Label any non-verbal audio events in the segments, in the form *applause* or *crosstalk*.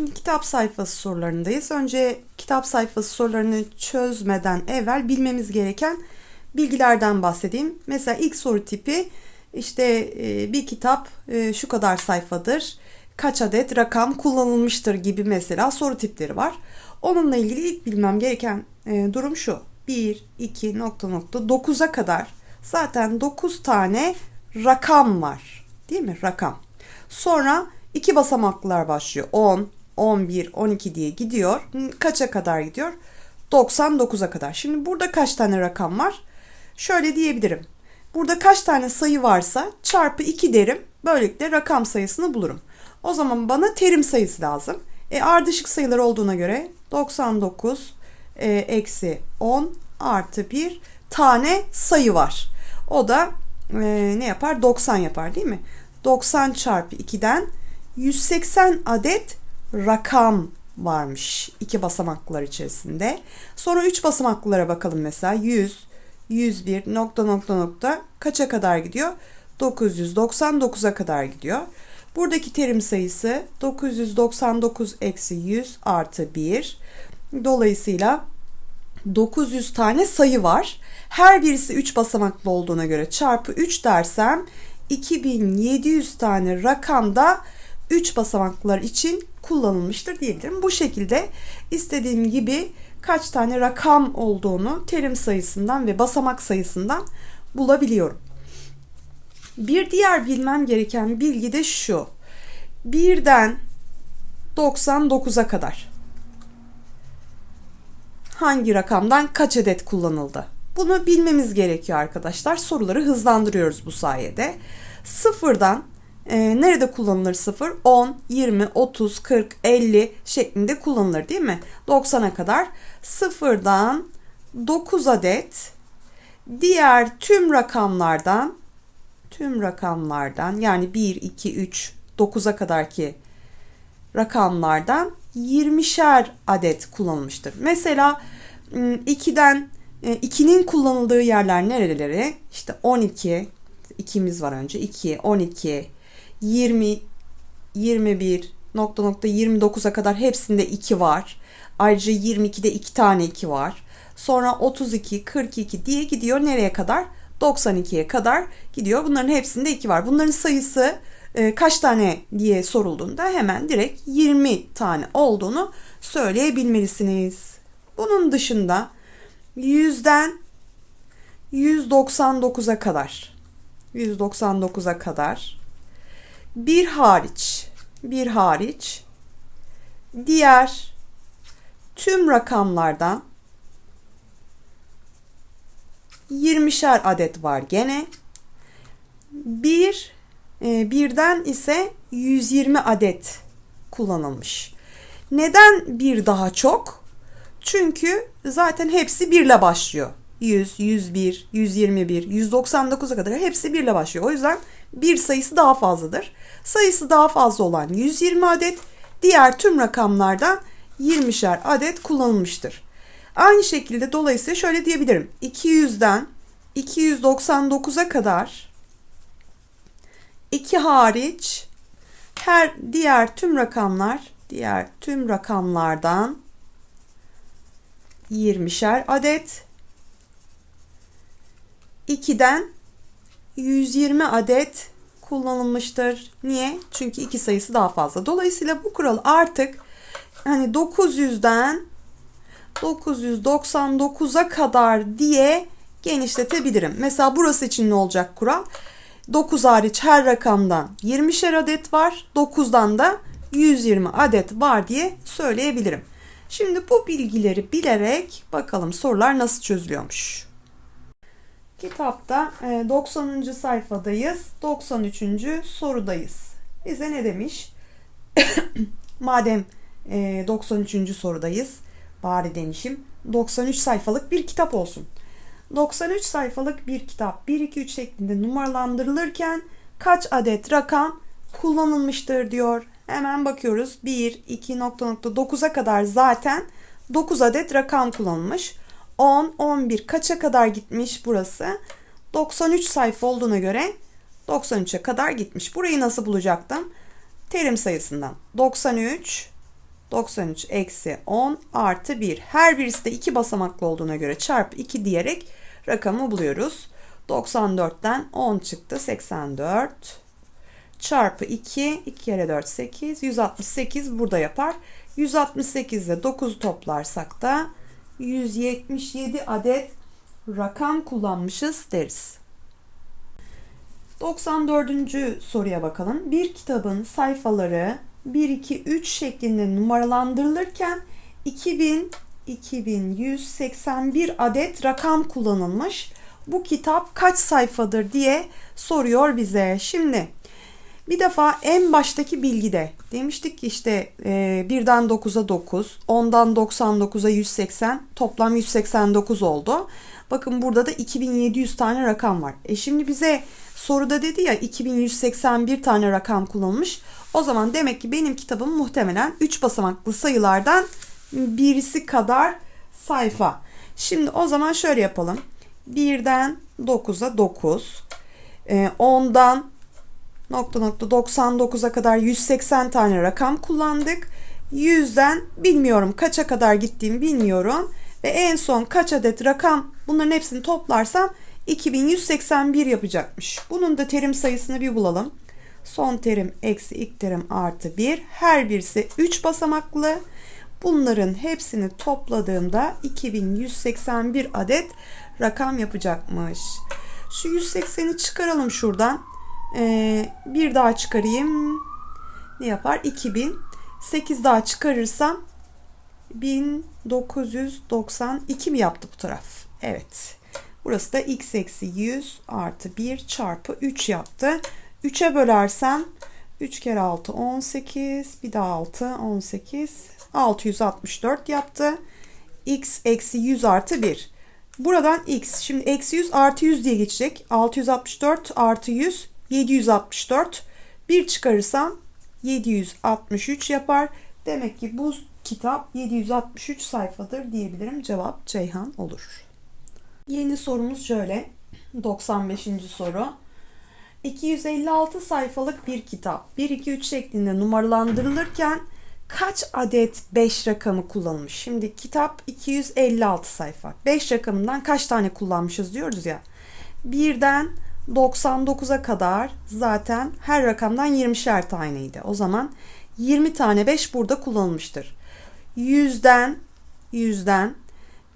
Şimdi kitap sayfası sorularındayız. Önce kitap sayfası sorularını çözmeden evvel bilmemiz gereken bilgilerden bahsedeyim. Mesela ilk soru tipi işte e, bir kitap e, şu kadar sayfadır, kaç adet rakam kullanılmıştır gibi mesela soru tipleri var. Onunla ilgili ilk bilmem gereken e, durum şu. 1, 2, nokta nokta 9'a kadar zaten 9 tane rakam var. Değil mi? Rakam. Sonra iki basamaklılar başlıyor. 10, 11, 12 diye gidiyor. Kaça kadar gidiyor? 99'a kadar. Şimdi burada kaç tane rakam var? Şöyle diyebilirim. Burada kaç tane sayı varsa çarpı 2 derim. Böylelikle rakam sayısını bulurum. O zaman bana terim sayısı lazım. E, ardışık sayılar olduğuna göre 99 e, eksi 10 artı 1 tane sayı var. O da e, ne yapar? 90 yapar değil mi? 90 çarpı 2'den 180 adet rakam varmış iki basamaklılar içerisinde. Sonra üç basamaklılara bakalım mesela 100, 101 nokta nokta nokta kaça kadar gidiyor? 999'a kadar gidiyor. Buradaki terim sayısı 999 eksi 100 artı 1. Dolayısıyla 900 tane sayı var. Her birisi 3 basamaklı olduğuna göre çarpı 3 dersem 2700 tane rakamda 3 basamaklılar için kullanılmıştır diyebilirim. Bu şekilde istediğim gibi kaç tane rakam olduğunu terim sayısından ve basamak sayısından bulabiliyorum. Bir diğer bilmem gereken bilgi de şu. Birden 99'a kadar hangi rakamdan kaç adet kullanıldı? Bunu bilmemiz gerekiyor arkadaşlar. Soruları hızlandırıyoruz bu sayede. Sıfırdan e, nerede kullanılır sıfır? 10, 20, 30, 40, 50 şeklinde kullanılır değil mi? 90'a kadar sıfırdan 9 adet diğer tüm rakamlardan tüm rakamlardan yani 1, 2, 3, 9'a kadarki rakamlardan 20'şer adet kullanılmıştır. Mesela 2'den 2'nin kullanıldığı yerler nereleri? İşte 12, 2'miz var önce. 2, 12, 20, 21, nokta nokta 29'a kadar hepsinde 2 var. Ayrıca 22'de 2 tane 2 var. Sonra 32, 42 diye gidiyor. Nereye kadar? 92'ye kadar gidiyor. Bunların hepsinde 2 var. Bunların sayısı e, kaç tane diye sorulduğunda hemen direkt 20 tane olduğunu söyleyebilmelisiniz. Bunun dışında 100'den 199'a kadar 199'a kadar bir hariç bir hariç diğer tüm rakamlardan 20'şer adet var gene. Bir e, birden ise 120 adet kullanılmış. Neden bir daha çok? Çünkü zaten hepsi birle başlıyor. 100, 101, 121, 199'a kadar hepsi birle başlıyor. O yüzden bir sayısı daha fazladır. Sayısı daha fazla olan 120 adet, diğer tüm rakamlardan 20'şer adet kullanılmıştır. Aynı şekilde dolayısıyla şöyle diyebilirim. 200'den 299'a kadar 2 hariç her diğer tüm rakamlar diğer tüm rakamlardan 20'şer adet 2'den 120 adet kullanılmıştır. Niye? Çünkü iki sayısı daha fazla. Dolayısıyla bu kural artık hani 900'den 999'a kadar diye genişletebilirim. Mesela burası için ne olacak kural? 9 hariç her rakamdan 20'şer adet var. 9'dan da 120 adet var diye söyleyebilirim. Şimdi bu bilgileri bilerek bakalım sorular nasıl çözülüyormuş. Kitapta 90. E, sayfadayız. 93. sorudayız. Bize ne demiş? *coughs* Madem 93. E, sorudayız. Bari demişim. 93 sayfalık bir kitap olsun. 93 sayfalık bir kitap 1 2 3 şeklinde numaralandırılırken kaç adet rakam kullanılmıştır diyor. Hemen bakıyoruz. 1 2 nokta nokta 9'a kadar zaten 9 adet rakam kullanılmış. 10 11 kaça kadar gitmiş burası? 93 sayfa olduğuna göre 93'e kadar gitmiş. Burayı nasıl bulacaktım? Terim sayısından. 93 93 eksi 10 artı 1. Her birisi de 2 basamaklı olduğuna göre çarpı 2 diyerek rakamı buluyoruz. 94'ten 10 çıktı. 84 çarpı 2. 2 kere 4 8. 168 burada yapar. 168 ile 9'u toplarsak da 177 adet rakam kullanmışız deriz. 94. soruya bakalım. Bir kitabın sayfaları 1, 2, 3 şeklinde numaralandırılırken 2000 2181 adet rakam kullanılmış. Bu kitap kaç sayfadır diye soruyor bize. Şimdi bir defa en baştaki bilgide demiştik ki işte e, 1'den 9'a 9, 10'dan 99'a 180, toplam 189 oldu. Bakın burada da 2700 tane rakam var. E şimdi bize soruda dedi ya 2181 tane rakam kullanılmış. O zaman demek ki benim kitabım muhtemelen 3 basamaklı sayılardan birisi kadar sayfa. Şimdi o zaman şöyle yapalım. 1'den 9'a 9, 10'dan nokta nokta 99'a kadar 180 tane rakam kullandık. 100'den bilmiyorum kaça kadar gittiğimi bilmiyorum. Ve en son kaç adet rakam bunların hepsini toplarsam 2181 yapacakmış. Bunun da terim sayısını bir bulalım. Son terim eksi ilk terim artı 1. Her birisi 3 basamaklı. Bunların hepsini topladığımda 2181 adet rakam yapacakmış. Şu 180'i çıkaralım şuradan. Ee, bir daha çıkarayım. Ne yapar? 2000. 8 daha çıkarırsam 1992 mi yaptı bu taraf? Evet. Burası da x eksi 100 artı 1 çarpı 3 yaptı. 3'e bölersem 3 kere 6 18 bir daha 6 18 664 yaptı. x eksi 100 artı 1. Buradan x. Şimdi eksi 100 artı 100 diye geçecek. 664 artı 100 764. 1 çıkarırsam 763 yapar. Demek ki bu kitap 763 sayfadır diyebilirim. Cevap Ceyhan olur. Yeni sorumuz şöyle. 95. soru. 256 sayfalık bir kitap 1 2 3 şeklinde numaralandırılırken kaç adet 5 rakamı kullanılmış? Şimdi kitap 256 sayfa. 5 rakamından kaç tane kullanmışız diyoruz ya. Birden 99'a kadar zaten her rakamdan 20'şer taneydi. O zaman 20 tane 5 burada kullanılmıştır. 100'den 100'den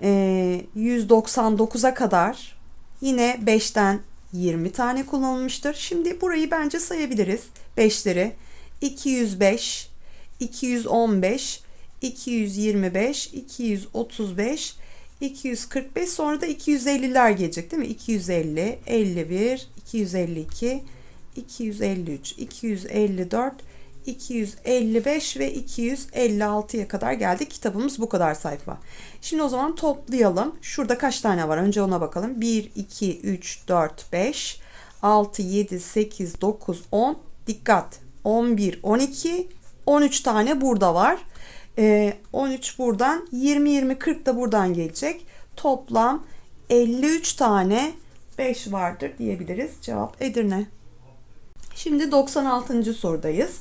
e, 199'a kadar yine 5'ten 20 tane kullanılmıştır. Şimdi burayı bence sayabiliriz. 5'leri 205, 215, 225, 235, 245 sonra da 250'ler gelecek değil mi? 250, 51, 252, 253, 254, 255 ve 256'ya kadar geldik. Kitabımız bu kadar sayfa. Şimdi o zaman toplayalım. Şurada kaç tane var? Önce ona bakalım. 1, 2, 3, 4, 5, 6, 7, 8, 9, 10. Dikkat. 11, 12, 13 tane burada var. Ee, 13 buradan 20, 20, 40 da buradan gelecek. Toplam 53 tane 5 vardır diyebiliriz. Cevap Edirne. Şimdi 96. sorudayız.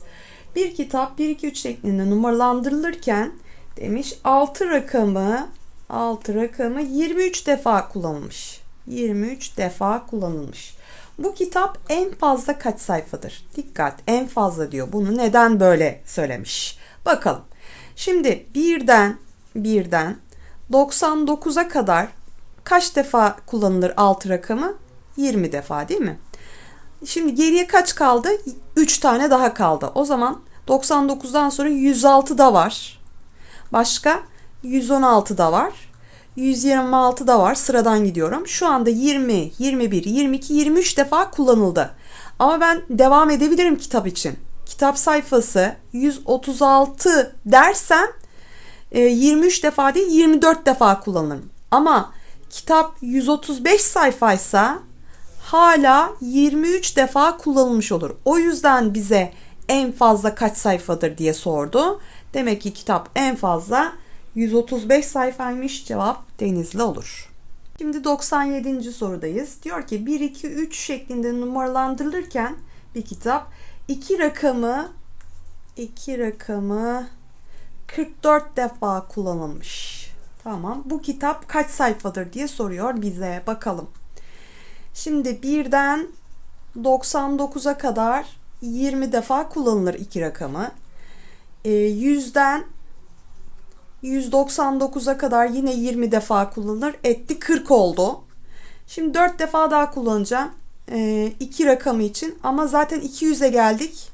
Bir kitap 1 2 3 şeklinde numaralandırılırken demiş 6 rakamı 6 rakamı 23 defa kullanılmış. 23 defa kullanılmış. Bu kitap en fazla kaç sayfadır? Dikkat en fazla diyor. Bunu neden böyle söylemiş? Bakalım. Şimdi birden birden 99'a kadar kaç defa kullanılır 6 rakamı? 20 defa değil mi? Şimdi geriye kaç kaldı? 3 tane daha kaldı. O zaman 99'dan sonra 106 da var. Başka 116 da var. 126 da var. Sıradan gidiyorum. Şu anda 20, 21, 22, 23 defa kullanıldı. Ama ben devam edebilirim kitap için. Kitap sayfası 136 dersem 23 defa değil 24 defa kullanırım. Ama kitap 135 sayfaysa hala 23 defa kullanılmış olur. O yüzden bize en fazla kaç sayfadır diye sordu. Demek ki kitap en fazla 135 sayfaymış. Cevap Denizli olur. Şimdi 97. sorudayız. Diyor ki 1 2 3 şeklinde numaralandırılırken bir kitap iki rakamı iki rakamı 44 defa kullanılmış. Tamam. Bu kitap kaç sayfadır diye soruyor bize. Bakalım. Şimdi birden 99'a kadar 20 defa kullanılır iki rakamı. E, 100'den 199'a kadar yine 20 defa kullanılır. Etti 40 oldu. Şimdi 4 defa daha kullanacağım. E, iki rakamı için. Ama zaten 200'e geldik.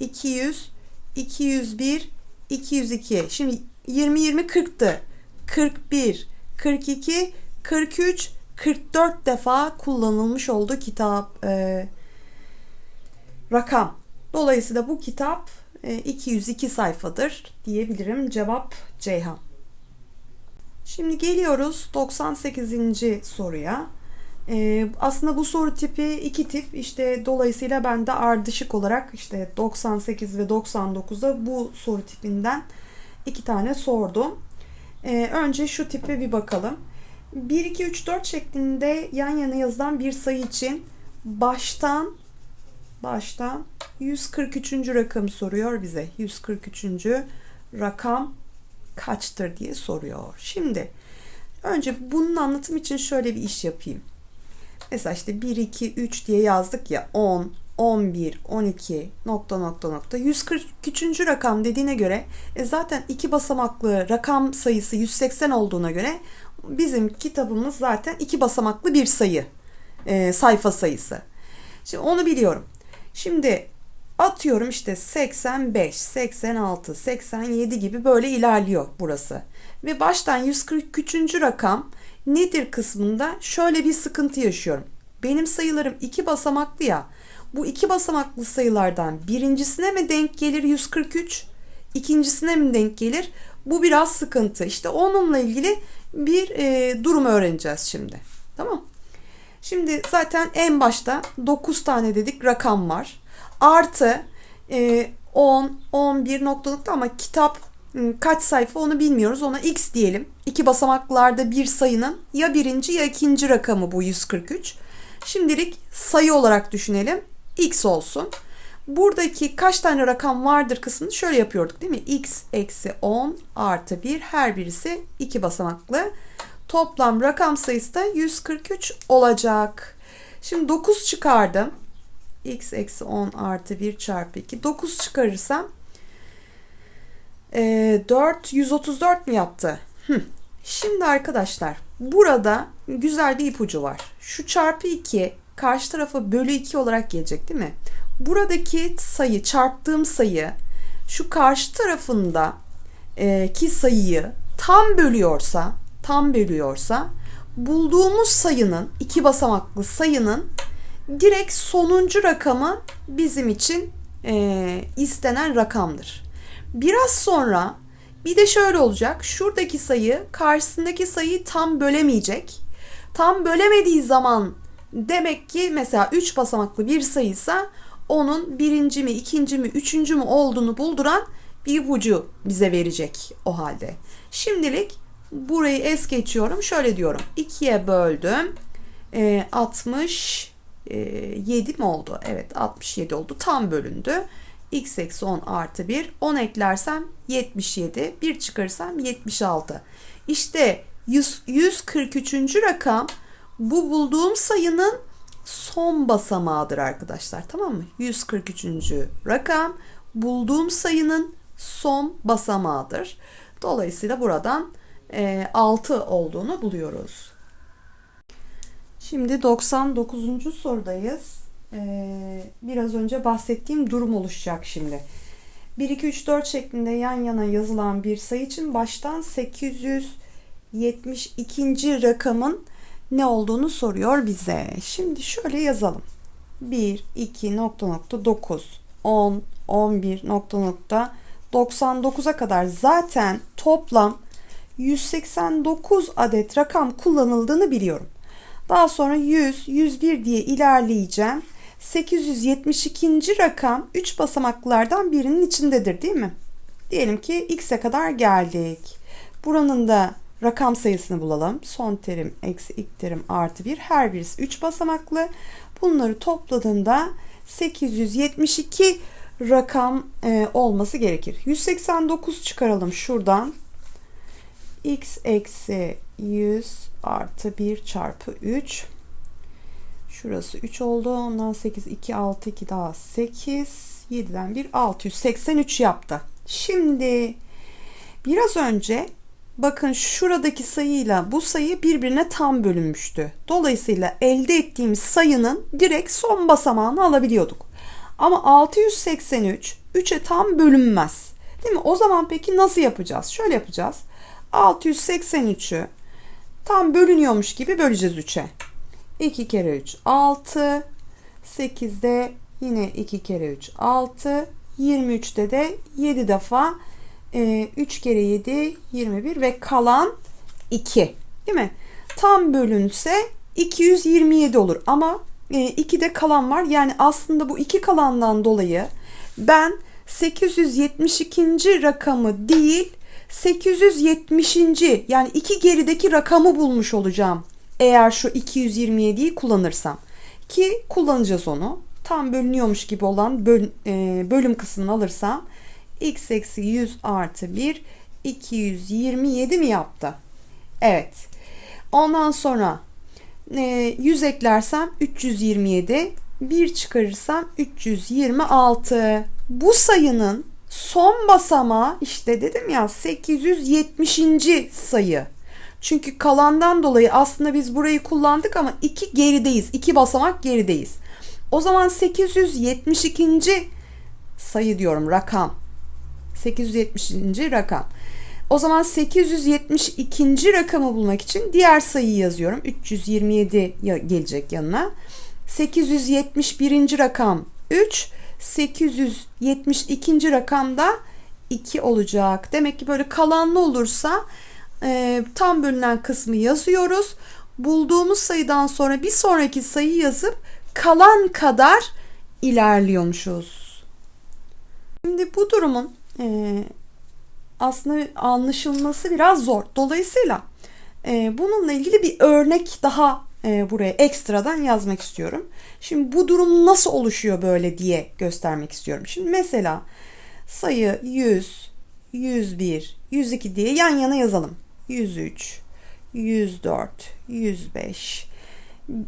200, 201, 202. Şimdi 20, 20, 40'tı. 41, 42, 43, 44 defa kullanılmış oldu kitap. E, rakam. Dolayısıyla bu kitap 202 e, sayfadır diyebilirim. Cevap Ceyhan. Şimdi geliyoruz 98. soruya. Ee, aslında bu soru tipi iki tip işte dolayısıyla ben de ardışık olarak işte 98 ve 99'da bu soru tipinden iki tane sordum. Ee, önce şu tipe bir bakalım. 1, 2, 3, 4 şeklinde yan yana yazılan bir sayı için baştan baştan 143. rakam soruyor bize. 143. rakam kaçtır diye soruyor. Şimdi önce bunun anlatım için şöyle bir iş yapayım. Mesela işte 1, 2, 3 diye yazdık ya 10, 11, 12 nokta nokta nokta 143. rakam dediğine göre e zaten iki basamaklı rakam sayısı 180 olduğuna göre bizim kitabımız zaten iki basamaklı bir sayı e, sayfa sayısı. Şimdi onu biliyorum. Şimdi atıyorum işte 85, 86, 87 gibi böyle ilerliyor burası. Ve baştan 143. rakam nedir kısmında şöyle bir sıkıntı yaşıyorum. Benim sayılarım iki basamaklı ya. Bu iki basamaklı sayılardan birincisine mi denk gelir 143? İkincisine mi denk gelir? Bu biraz sıkıntı. İşte onunla ilgili bir e, durum öğreneceğiz şimdi. Tamam. Şimdi zaten en başta 9 tane dedik rakam var. Artı e, 10, 11 nokta nokta ama kitap kaç sayfa onu bilmiyoruz. Ona x diyelim. İki basamaklarda bir sayının ya birinci ya ikinci rakamı bu 143. Şimdilik sayı olarak düşünelim. x olsun. Buradaki kaç tane rakam vardır kısmını şöyle yapıyorduk değil mi? x eksi 10 artı 1 her birisi iki basamaklı. Toplam rakam sayısı da 143 olacak. Şimdi 9 çıkardım. x eksi 10 artı 1 çarpı 2. 9 çıkarırsam e, 4 134 mi yaptı? Hı. Şimdi arkadaşlar burada güzel bir ipucu var. Şu çarpı 2 karşı tarafa bölü 2 olarak gelecek değil mi? Buradaki sayı çarptığım sayı şu karşı tarafında e, ki sayıyı tam bölüyorsa tam bölüyorsa bulduğumuz sayının iki basamaklı sayının direkt sonuncu rakamı bizim için e, istenen rakamdır. Biraz sonra bir de şöyle olacak. Şuradaki sayı karşısındaki sayıyı tam bölemeyecek. Tam bölemediği zaman demek ki mesela 3 basamaklı bir sayıysa onun birinci mi, ikinci mi, üçüncü mü olduğunu bulduran bir ipucu bize verecek o halde. Şimdilik burayı es geçiyorum. Şöyle diyorum. 2'ye böldüm. E, 67 e, mi oldu? Evet 67 oldu. Tam bölündü. X eksi 10 artı 1. 10 eklersem 77. 1 çıkarırsam 76. İşte 100, 143. rakam bu bulduğum sayının son basamağıdır arkadaşlar. Tamam mı? 143. rakam bulduğum sayının son basamağıdır. Dolayısıyla buradan e, 6 olduğunu buluyoruz. Şimdi 99. sorudayız. Ee, biraz önce bahsettiğim durum oluşacak şimdi. 1, 2, 3, 4 şeklinde yan yana yazılan bir sayı için baştan 872. rakamın ne olduğunu soruyor bize. Şimdi şöyle yazalım. 1, 2, nokta nokta 9, 10, 11, nokta nokta 99'a kadar zaten toplam 189 adet rakam kullanıldığını biliyorum. Daha sonra 100, 101 diye ilerleyeceğim. 872. rakam 3 basamaklardan birinin içindedir değil mi? Diyelim ki x'e kadar geldik. Buranın da rakam sayısını bulalım. Son terim eksi ilk terim artı 1 her birisi 3 basamaklı. Bunları topladığında 872 rakam e, olması gerekir. 189 çıkaralım şuradan. x eksi 100 artı 1 çarpı 3. Şurası 3 oldu. Ondan 8, 2, 6, 2 daha 8. 7'den 1, 683 yaptı. Şimdi biraz önce bakın şuradaki sayıyla bu sayı birbirine tam bölünmüştü. Dolayısıyla elde ettiğimiz sayının direkt son basamağını alabiliyorduk. Ama 683 3'e tam bölünmez. Değil mi? O zaman peki nasıl yapacağız? Şöyle yapacağız. 683'ü tam bölünüyormuş gibi böleceğiz 3'e. 2 kere 3 6. 8'de yine 2 kere 3 6. 23'te de 7 defa 3 kere 7 21 ve kalan 2. Değil mi? Tam bölünse 227 olur ama 2 de kalan var. Yani aslında bu iki kalandan dolayı ben 872. rakamı değil 870. yani iki gerideki rakamı bulmuş olacağım. Eğer şu 227'yi kullanırsam. Ki kullanacağız onu. Tam bölünüyormuş gibi olan böl, e, bölüm kısmını alırsam x eksi 100 artı 1 227 mi yaptı? Evet. Ondan sonra e, 100 eklersem 327 1 çıkarırsam 326 bu sayının son basamağı işte dedim ya 870. sayı. Çünkü kalandan dolayı aslında biz burayı kullandık ama iki gerideyiz. iki basamak gerideyiz. O zaman 872. sayı diyorum rakam. 870. rakam. O zaman 872. rakamı bulmak için diğer sayıyı yazıyorum. 327 gelecek yanına. 871. rakam 3. 872. rakamda 2 olacak. Demek ki böyle kalanlı olursa e, tam bölünen kısmı yazıyoruz. Bulduğumuz sayıdan sonra bir sonraki sayı yazıp kalan kadar ilerliyormuşuz. Şimdi bu durumun e, aslında anlaşılması biraz zor. Dolayısıyla e, bununla ilgili bir örnek daha e, buraya ekstradan yazmak istiyorum. Şimdi bu durum nasıl oluşuyor böyle diye göstermek istiyorum. Şimdi mesela sayı 100, 101, 102 diye yan yana yazalım. 103, 104, 105,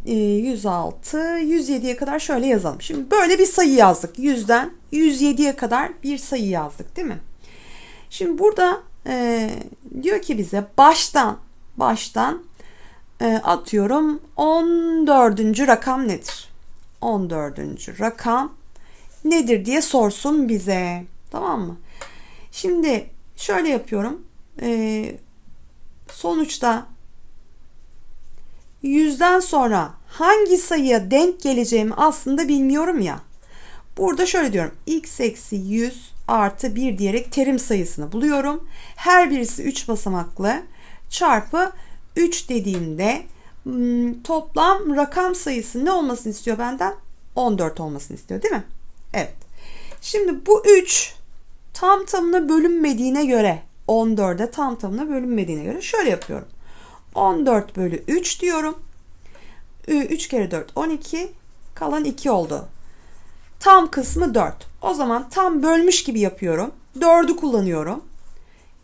106, 107'ye kadar şöyle yazalım. Şimdi böyle bir sayı yazdık. 100'den 107'ye kadar bir sayı yazdık değil mi? Şimdi burada e, diyor ki bize baştan baştan e, atıyorum 14. rakam nedir? 14. rakam nedir diye sorsun bize. Tamam mı? Şimdi şöyle yapıyorum. E, sonuçta yüzden sonra hangi sayıya denk geleceğimi aslında bilmiyorum ya. Burada şöyle diyorum. x eksi 100 artı 1 diyerek terim sayısını buluyorum. Her birisi 3 basamaklı çarpı 3 dediğimde hmm, toplam rakam sayısı ne olmasını istiyor benden? 14 olmasını istiyor değil mi? Evet. Şimdi bu 3 tam tamına bölünmediğine göre 14'e tam tamına bölünmediğine göre şöyle yapıyorum. 14 bölü 3 diyorum. 3 kere 4 12 kalan 2 oldu. Tam kısmı 4. O zaman tam bölmüş gibi yapıyorum. 4'ü kullanıyorum.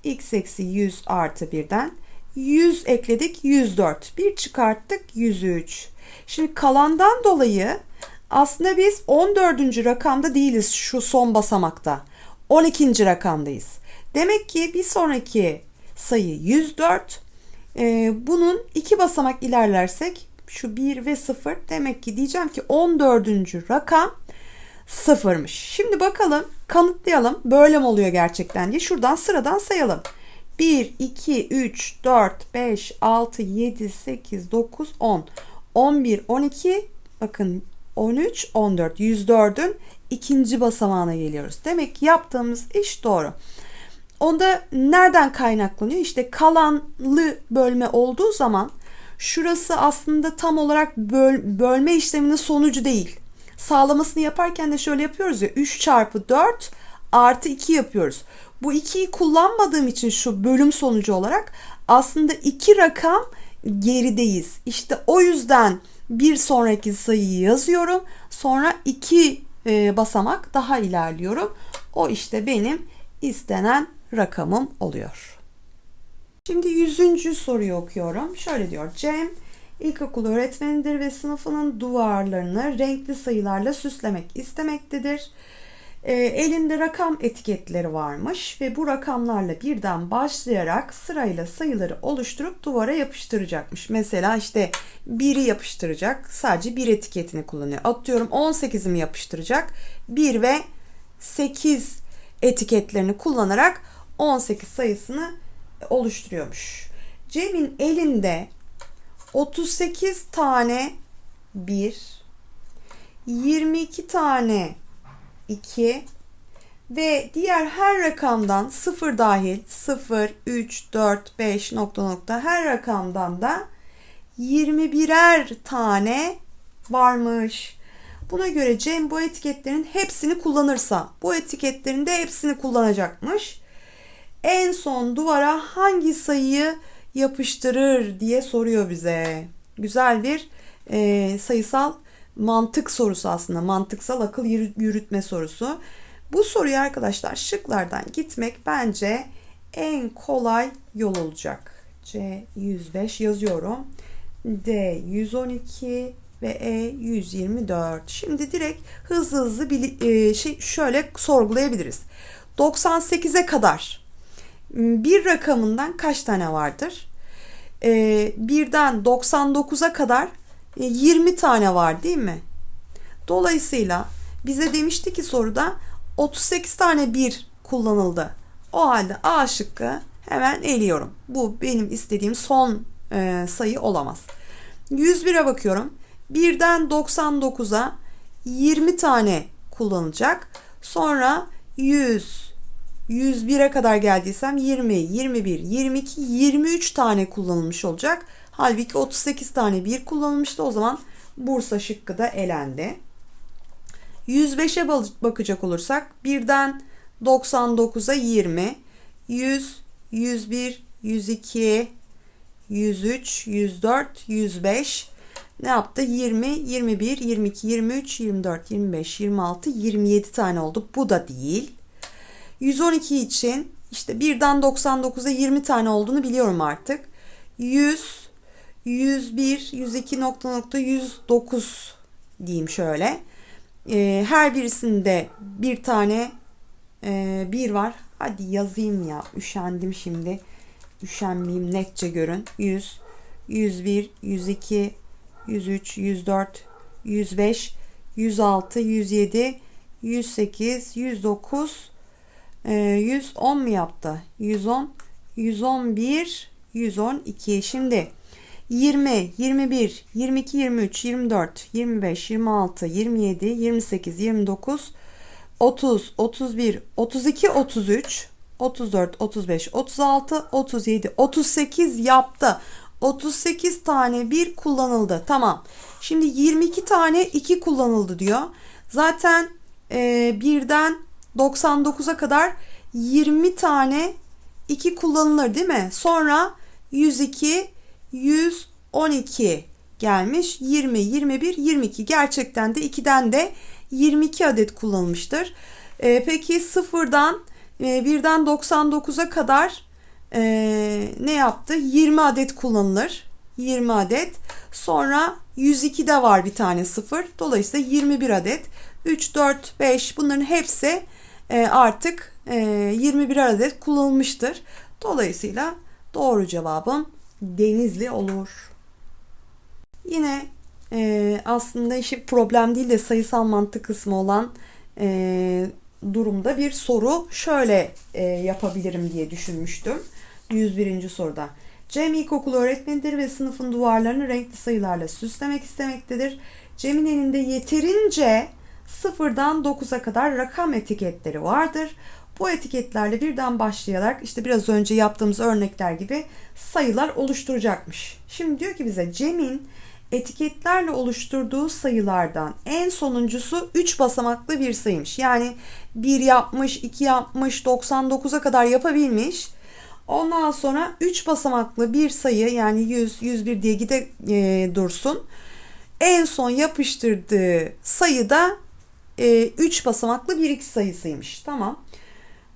x eksi 100 artı 1'den 100 ekledik 104. Bir çıkarttık 103. Şimdi kalandan dolayı aslında biz 14. rakamda değiliz şu son basamakta. 12. rakamdayız. Demek ki bir sonraki sayı 104. Ee, bunun iki basamak ilerlersek şu 1 ve 0 demek ki diyeceğim ki 14. rakam sıfırmış. Şimdi bakalım kanıtlayalım böyle mi oluyor gerçekten diye şuradan sıradan sayalım. 1, 2, 3, 4, 5, 6, 7, 8, 9, 10, 11, 12, bakın 13, 14, 104'ün ikinci basamağına geliyoruz. Demek ki yaptığımız iş doğru. Onda nereden kaynaklanıyor? İşte kalanlı bölme olduğu zaman şurası aslında tam olarak böl, bölme işleminin sonucu değil. Sağlamasını yaparken de şöyle yapıyoruz ya 3 çarpı 4 artı 2 yapıyoruz. Bu 2'yi kullanmadığım için şu bölüm sonucu olarak aslında 2 rakam gerideyiz. İşte o yüzden bir sonraki sayıyı yazıyorum. Sonra 2 e, basamak daha ilerliyorum. O işte benim istenen rakamım oluyor. Şimdi yüzüncü soruyu okuyorum. Şöyle diyor. Cem ilkokul öğretmenidir ve sınıfının duvarlarını renkli sayılarla süslemek istemektedir. E, elinde rakam etiketleri varmış ve bu rakamlarla birden başlayarak sırayla sayıları oluşturup duvara yapıştıracakmış. Mesela işte 1'i yapıştıracak. Sadece bir etiketini kullanıyor. Atıyorum 18'i mi yapıştıracak? 1 ve 8 etiketlerini kullanarak 18 sayısını oluşturuyormuş. Cem'in elinde 38 tane 1, 22 tane 2 ve diğer her rakamdan 0 dahil 0, 3, 4, 5 nokta nokta her rakamdan da 21'er tane varmış. Buna göre Cem bu etiketlerin hepsini kullanırsa bu etiketlerin de hepsini kullanacakmış. En son duvara hangi sayıyı yapıştırır diye soruyor bize. Güzel bir e, sayısal mantık sorusu aslında. Mantıksal akıl yürütme sorusu. Bu soruyu arkadaşlar şıklardan gitmek bence en kolay yol olacak. C 105 yazıyorum. D 112 ve E 124. Şimdi direkt hızlı hızlı bir, e, şey şöyle sorgulayabiliriz. 98'e kadar bir rakamından kaç tane vardır? E, birden 99'a kadar 20 e, tane var değil mi? Dolayısıyla bize demişti ki soruda 38 tane bir kullanıldı. O halde A şıkkı hemen eliyorum. Bu benim istediğim son e, sayı olamaz. 101'e bakıyorum. 1'den 99'a 20 tane kullanılacak. Sonra 100, 101'e kadar geldiysem 20, 21, 22, 23 tane kullanılmış olacak. Halbuki 38 tane bir kullanılmıştı. O zaman Bursa şıkkı da elendi. 105'e bakacak olursak birden 99'a 20, 100, 101, 102, 103, 104, 105 ne yaptı? 20, 21, 22, 23, 24, 25, 26, 27 tane oldu. Bu da değil. 112 için işte birden 99'a 20 tane olduğunu biliyorum artık. 100, 101, 102 nokta nokta 109 diyeyim şöyle. Ee, her birisinde bir tane e, bir var. Hadi yazayım ya. Üşendim şimdi. Üşenmeyeyim netçe görün. 100, 101, 102, 103, 104, 105, 106, 107, 108, 109, 110 mu yaptı? 110, 111, 112. Şimdi 20, 21, 22, 23, 24, 25, 26, 27, 28, 29, 30, 31, 32, 33, 34, 35, 36, 37, 38 yaptı. 38 tane bir kullanıldı. Tamam. Şimdi 22 tane 2 kullanıldı diyor. Zaten e, birden 99'a kadar 20 tane 2 kullanılır değil mi? Sonra 102, 112 gelmiş. 20, 21, 22. Gerçekten de 2'den de 22 adet kullanılmıştır. E, peki sıfırdan e, birden 99'a kadar e, ne yaptı? 20 adet kullanılır. 20 adet. Sonra 102'de var bir tane sıfır. Dolayısıyla 21 adet. 3, 4, 5 bunların hepsi artık e, 21 adet kullanılmıştır. Dolayısıyla doğru cevabım Denizli olur. Yine e, aslında işi problem değil de sayısal mantık kısmı olan e, durumda bir soru şöyle e, yapabilirim diye düşünmüştüm. 101. soruda. Cem ilkokul öğretmenidir ve sınıfın duvarlarını renkli sayılarla süslemek istemektedir. Cem'in elinde yeterince sıfırdan 9'a kadar rakam etiketleri vardır. Bu etiketlerle birden başlayarak işte biraz önce yaptığımız örnekler gibi sayılar oluşturacakmış. Şimdi diyor ki bize Cem'in etiketlerle oluşturduğu sayılardan en sonuncusu 3 basamaklı bir sayıymış. Yani 1 yapmış, 2 yapmış, 99'a kadar yapabilmiş. Ondan sonra 3 basamaklı bir sayı yani 100, 101 diye gide e, dursun. En son yapıştırdığı sayı 3 basamaklı bir x sayısıymış. Tamam.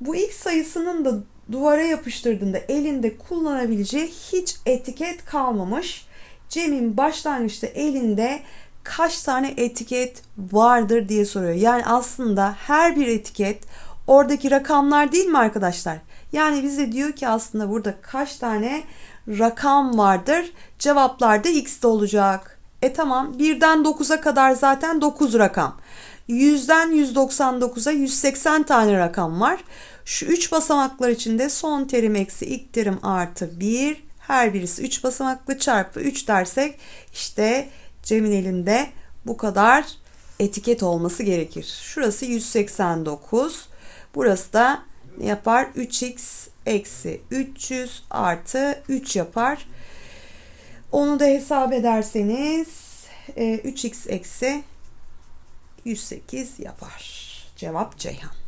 Bu x sayısının da duvara yapıştırdığında elinde kullanabileceği hiç etiket kalmamış. Cem'in başlangıçta elinde kaç tane etiket vardır diye soruyor. Yani aslında her bir etiket oradaki rakamlar değil mi arkadaşlar? Yani bize diyor ki aslında burada kaç tane rakam vardır? Cevaplar da x'de olacak. E tamam 1'den 9'a kadar zaten 9 rakam. 100'den 199'a 180 tane rakam var. Şu 3 basamaklar içinde son terim eksi ilk terim artı 1 her birisi 3 basamaklı çarpı 3 dersek işte Cem'in elinde bu kadar etiket olması gerekir. Şurası 189. Burası da ne yapar? 3x eksi 300 artı 3 yapar. Onu da hesap ederseniz 3x eksi 108 yapar. Cevap Ceyhan.